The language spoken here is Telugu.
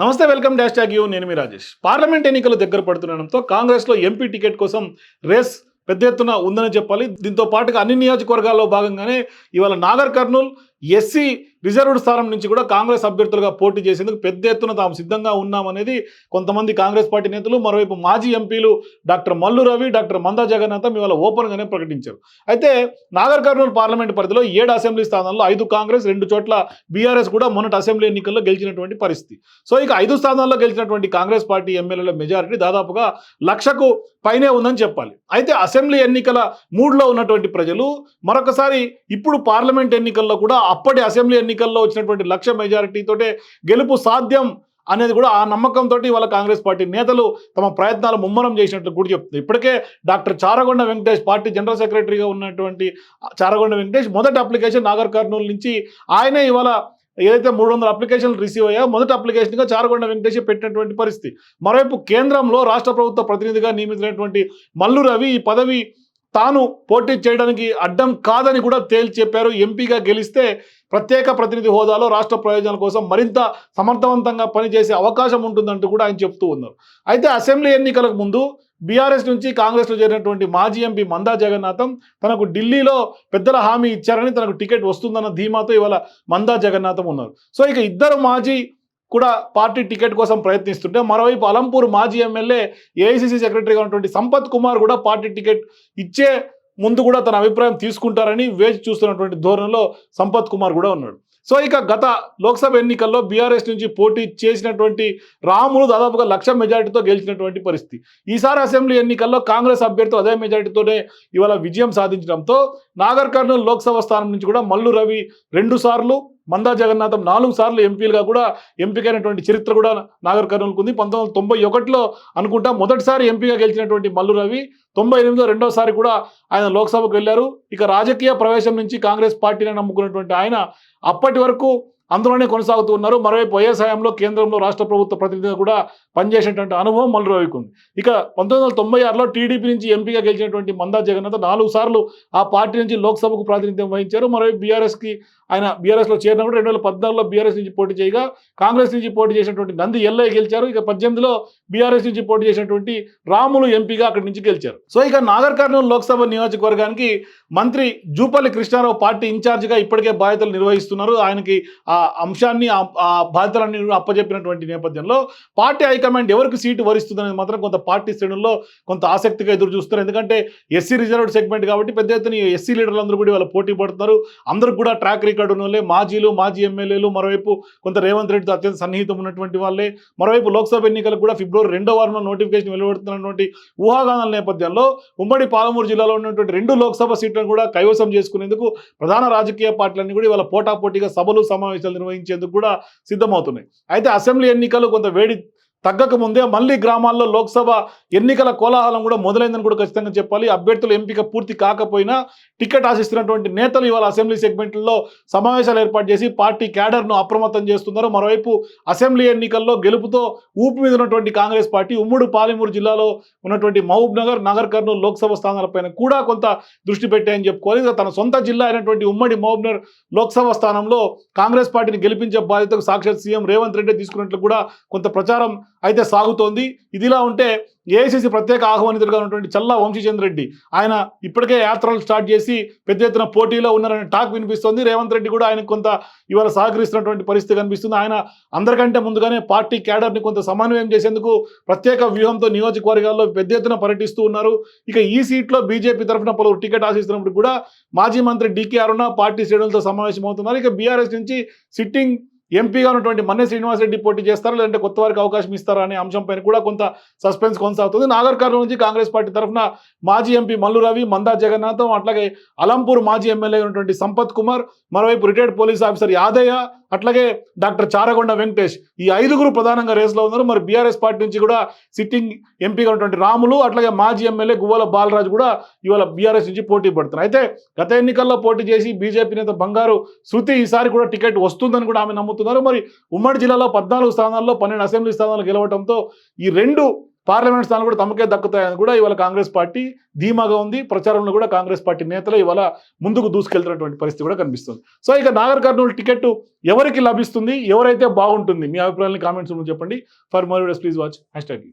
నమస్తే వెల్కమ్ డాష్ ట్యాగ్ యూ. నేను మీ రాజేష్. పార్లమెంట్ ఎన్నికలు దగ్గర పడుతుండడంతో కాంగ్రెస్లో ఎంపీ టికెట్ కోసం రేస్ పెద్ద ఎత్తున ఉందని చెప్పాలి. దీంతో పాటుగా అన్ని నియోజకవర్గాల్లో భాగంగానే ఇవాళ నాగర్ కర్నూల్ ఎస్సీ రిజర్వ్డ్ స్థానం నుంచి కూడా కాంగ్రెస్ అభ్యర్థులుగా పోటీ చేసేందుకు పెద్ద ఎత్తున తాము సిద్ధంగా ఉన్నామనేది కొంతమంది కాంగ్రెస్ పార్టీ నేతలు మరోవైపు మాజీ ఎంపీలు డాక్టర్ మల్లు రవి డాక్టర్ మందా జగన్నాథం ఇవాళ ఓపెన్గానే ప్రకటించారు. అయితే నాగర్ కర్నూలు పార్లమెంట్ పరిధిలో ఏడు అసెంబ్లీ స్థానాల్లో ఐదు కాంగ్రెస్ రెండు చోట్ల బీఆర్ఎస్ కూడా మొన్నటి అసెంబ్లీ ఎన్నికల్లో గెలిచినటువంటి పరిస్థితి. సో ఇక ఐదు స్థానాల్లో గెలిచినటువంటి కాంగ్రెస్ పార్టీ ఎమ్మెల్యేల మెజారిటీ దాదాపుగా లక్షకు పైనే ఉందని చెప్పాలి. అయితే అసెంబ్లీ ఎన్నికల మూడ్లో ఉన్నటువంటి ప్రజలు మరొకసారి ఇప్పుడు పార్లమెంట్ ఎన్నికల్లో కూడా అప్పటి అసెంబ్లీ ఎన్నికల్లో వచ్చినటువంటి లక్ష మెజారిటీతోటే గెలుపు సాధ్యం అనేది కూడా ఆ నమ్మకంతో వాళ్ళ కాంగ్రెస్ పార్టీ నేతలు తమ ప్రయత్నాలు ముమ్మరం చేసినట్టు కూడా చెప్తుంది. ఇప్పటికే doctor Charagonda Venkatesh party general సెక్రటరీగా ఉన్నటువంటి చారగొండ వెంకటేష్ మొదటి అప్లికేషన్ నాగర్ కర్నూలు నుంచి ఆయనే ఇవాళ ఏదైతే మూడు వందల అప్లికేషన్లు రిసీవ్ అయ్యాయో మొదటి అప్లికేషన్గా చారగొండ వెంకటేష్ పెట్టినటువంటి పరిస్థితి. మరోవైపు కేంద్రంలో రాష్ట్ర ప్రభుత్వ ప్రతినిధిగా నియమించినటువంటి మల్లు రవి ఈ పదవి తాను పోటీ చేయడానికి అడ్డం కాదని కూడా తేల్చి చెప్పారు ఎంపీగా గెలిస్తే ప్రత్యేక ప్రతినిధి హోదాలో రాష్ట్ర ప్రయోజనాల కోసం మరింత సమర్థవంతంగా పనిచేసే అవకాశం ఉంటుందంటూ కూడా ఆయన చెప్తూ ఉన్నారు. అయితే అసెంబ్లీ ఎన్నికలకు ముందు బీఆర్ఎస్ నుంచి కాంగ్రెస్లో చేరినటువంటి మాజీ ఎంపీ మందా జగన్నాథం తనకు ఢిల్లీలో పెద్దల హామీ ఇచ్చారని తనకు టికెట్ వస్తుందన్న ధీమాతో ఇవాళ మందా జగన్నాథం ఉన్నారు. సో ఇక ఇద్దరు మాజీ కూడా పార్టీ టికెట్ కోసం ప్రయత్నిస్తుంటే మరోవైపు అలంపూర్ మాజీ ఎమ్మెల్యే ఏఐసిసి సెక్రటరీగా ఉన్నటువంటి సంపత్ కుమార్ కూడా పార్టీ టికెట్ ఇచ్చే ముందు కూడా తన అభిప్రాయం తీసుకుంటారని వేచి చూస్తున్నటువంటి ధోరణిలో సంపత్ కుమార్ కూడా ఉన్నాడు. సో ఇక గత లోక్సభ ఎన్నికల్లో బీఆర్ఎస్ నుంచి పోటీ చేసినటువంటి రాములు దాదాపుగా లక్ష మెజారిటీతో గెలిచినటువంటి పరిస్థితి. ఈసారి అసెంబ్లీ ఎన్నికల్లో కాంగ్రెస్ అభ్యర్థి అదే మెజారిటీతోనే ఇవాళ విజయం సాధించడంతో నాగర్ కర్నూలు లోక్సభ స్థానం నుంచి కూడా మల్లు రవి రెండు సార్లు మందా జగన్నాథం నాలుగు సార్లు ఎంపీలుగా కూడా ఎంపికైనటువంటి చరిత్ర కూడా నాగర్ కర్నూలుకు ఉంది. పంతొమ్మిది వందల తొంభై ఒకటిలో అనుకుంటా మొదటిసారి ఎంపీగా గెలిచినటువంటి మల్లు రవి తొంభై ఎనిమిదిలో రెండోసారి కూడా ఆయన లోక్సభకు వెళ్ళారు. ఇక రాజకీయ ప్రవేశం నుంచి కాంగ్రెస్ పార్టీని నమ్ముకున్నటువంటి ఆయన అప్పటి వరకు అందులోనే కొనసాగుతూ ఉన్నారు. మరోవైపు వైఎస్ హయాంలో కేంద్రంలో రాష్ట్ర ప్రభుత్వ ప్రతినిధిగా కూడా పనిచేసినటువంటి అనుభవం మల్లు ఉంది. ఇక పంతొమ్మిది వందల తొంభై ఆరులో టీడీపీ నుంచి ఎంపీగా గెలిచినటువంటి మందా జగన్నాథ్ నాలుగు సార్లు ఆ పార్టీ నుంచి లోక్సభకు ప్రాతినిధ్యం వహించారు. మరోవైపు బీఆర్ఎస్కి ఆయన బీఆర్ఎస్లో చేరినప్పుడు రెండు వేల పద్నాలుగులో బీఆర్ఎస్ నుంచి పోటీ చేయగా కాంగ్రెస్ నుంచి పోటీ చేసినటువంటి నంది ఎల్లయ్య గెలిచారు. ఇక పద్దెనిమిదిలో బీఆర్ఎస్ నుంచి పోటీ చేసినటువంటి రాములు ఎంపీగా అక్కడి నుంచి గెలిచారు. సో ఇక నాగర్ కర్నూలు లోక్సభ నియోజకవర్గానికి మంత్రి జూపల్లి కృష్ణారావు పార్టీ ఇన్ఛార్జిగా ఇప్పటికే బాధ్యతలు నిర్వహిస్తున్నారు. ఆయనకి ఆ అంశాన్ని ఆ- బాధ్యతలన్నీ అప్పచెప్పినటువంటి నేపథ్యంలో పార్టీ హైకమాండ్ ఎవరికి సీటు వరిస్తుందనేది మాత్రం కొంత పార్టీ శ్రేణుల్లో కొంత ఆసక్తిగా ఎదురు చూస్తున్నారు. ఎందుకంటే ఎస్సీ రిజర్వ్డ్ సెగ్మెంట్ కాబట్టి పెద్ద ఎత్తున ఎస్సీ లీడర్లు అందరూ కూడా వాళ్ళు పోటీ పడుతున్నారు. అందరూ కూడా ట్రాక్ రికార్డు ఉన్న వాళ్ళే మాజీలు మాజీ ఎమ్మెల్యేలు మరోవైపు కొంత రేవంత్ రెడ్డితో అత్యంత సన్నిహితం ఉన్నటువంటి వాళ్ళే. మరోవైపు లోక్సభ ఎన్నికలకు కూడా ఫిబ్రవరి రెండో వారంలో నోటిఫికేషన్ వెలువడుతున్నటువంటి ఊహాగానాల నేపథ్యంలో ఉమ్మడి పాలమూరు జిల్లాలో ఉన్నటువంటి రెండు లోక్సభ సీట్లను కూడా కైవసం చేసుకునేందుకు ప్రధాన రాజకీయ పార్టీలన్నీ కూడా ఇవాళ పోటాపోటీగా సభలు సమావేశాలు నిర్వహించేందుకు కూడా సిద్ధమవుతున్నాయి. అయితే అసెంబ్లీ ఎన్నికలు కొంత వేడి తగ్గక ముందే మళ్ళీ గ్రామాల్లో లోక్సభ ఎన్నికల కోలాహలం కూడా మొదలైందని కూడా ఖచ్చితంగా చెప్పాలి. అభ్యర్థుల ఎంపిక పూర్తి కాకపోయినా టికెట్ ఆశిస్తున్నటువంటి నేతలు ఇవాళ అసెంబ్లీ సెగ్మెంట్లలో సమావేశాలు ఏర్పాటు చేసి పార్టీ క్యాడర్ను అప్రమత్తం చేస్తున్నారు. మరోవైపు అసెంబ్లీ ఎన్నికల్లో గెలుపుతో ఊపి మీద ఉన్నటువంటి కాంగ్రెస్ పార్టీ ఉమ్మడి పాలమూరు జిల్లాలో ఉన్నటువంటి మహబూబ్ నగర్ నగర్ కర్నూలు లోక్సభ స్థానాలపైన కూడా కొంత దృష్టి పెట్టాయని చెప్పుకోవాలి. తన సొంత జిల్లా అయినటువంటి ఉమ్మడి మహబూబ్ నగర్ లోక్సభ స్థానంలో కాంగ్రెస్ పార్టీని గెలిపించే బాధ్యతకు సాక్షాత్ సీఎం రేవంత్ రెడ్డి తీసుకున్నట్లు కూడా కొంత ప్రచారం అయితే సాగుతోంది. ఇదిలా ఉంటే ఏఐసిసి ప్రత్యేక ఆహ్వానితుడిగా ఉన్నటువంటి చల్లా వంశీచంద్ర రెడ్డి ఆయన ఇప్పటికే యాత్రలు స్టార్ట్ చేసి పెద్ద ఎత్తున పోటీలో ఉన్నారనే టాక్ వినిపిస్తోంది. రేవంత్ రెడ్డి కూడా ఆయనకు కొంత ఇవాళ సహకరిస్తున్నటువంటి పరిస్థితి కనిపిస్తుంది. ఆయన అందరికంటే ముందుగానే పార్టీ క్యాడర్ని కొంత సమన్వయం చేసేందుకు ప్రత్యేక వ్యూహంతో నియోజకవర్గాల్లో పెద్ద ఎత్తున పర్యటిస్తూ ఉన్నారు. ఇక ఈ సీట్లో బీజేపీ తరఫున పలువురు టికెట్ ఆశిస్తున్నప్పుడు కూడా మాజీ మంత్రి డీకే అరుణ పార్టీ శ్రేణులతో సమావేశమవుతున్నారు. ఇక బీఆర్ఎస్ నుంచి సిట్టింగ్ ఎంపీగా ఉన్నటువంటి మన్నే శ్రీనివాసరెడ్డి పోటీ చేస్తారా? లేదంటే కొత్త వారికి అవకాశం ఇస్తారా అనే అంశంపైన కూడా కొంత సస్పెన్స్ కొనసాగుతుంది. నాగర్ కర్నూలు నుంచి కాంగ్రెస్ పార్టీ తరఫున మాజీ ఎంపీ మల్లు రవి మందా జగన్నాథం అట్లాగే అలంపూర్ మాజీ ఎమ్మెల్యే ఉన్నటువంటి సంపత్ కుమార్ మరోవైపు రిటైర్డ్ పోలీస్ ఆఫీసర్ యాదయ్య అట్లాగే డాక్టర్ చారగొండ వెంకటేష్. ఈ ఐదుగురు ప్రధానంగా రేసులో ఉన్నారు. మరి బీఆర్ఎస్ పార్టీ నుంచి కూడా సిట్టింగ్ ఎంపీగా ఉన్నటువంటి రాములు అట్లాగే మాజీ ఎమ్మెల్యే గువ్వల బాలరాజు కూడా ఇవాళ బీఆర్ఎస్ నుంచి పోటీ పడుతున్నారు. అయితే గత ఎన్నికల్లో పోటీ చేసి బీజేపీ నేత బంగారు శృతి ఈసారి కూడా టికెట్ వస్తుందని కూడా ఆమె అవుతున్నారు మరి ఉమ్మడి జిల్లాలో పద్నాలుగు స్థానాల్లో పన్నెండు అసెంబ్లీ స్థానాలు గెలవడంతో ఈ రెండు పార్లమెంట్ స్థానాలు కూడా తమకే దక్కుతాయని కూడా ఇవాళ కాంగ్రెస్ పార్టీ ధీమాగా ఉంది. ప్రచారంలో కూడా కాంగ్రెస్ పార్టీ నేతలు ఇవాళ ముందుకు దూసుకెళ్తున్నటువంటి పరిస్థితి కూడా కనిపిస్తుంది. సో ఇక నాగర్ కర్నూలు టికెట్ ఎవరికి లభిస్తుంది? ఎవరైతే బాగుంటుంది? మీ అభిప్రాయాన్ని కామెంట్స్ చెప్పండి. For more videos please watch. Hashtag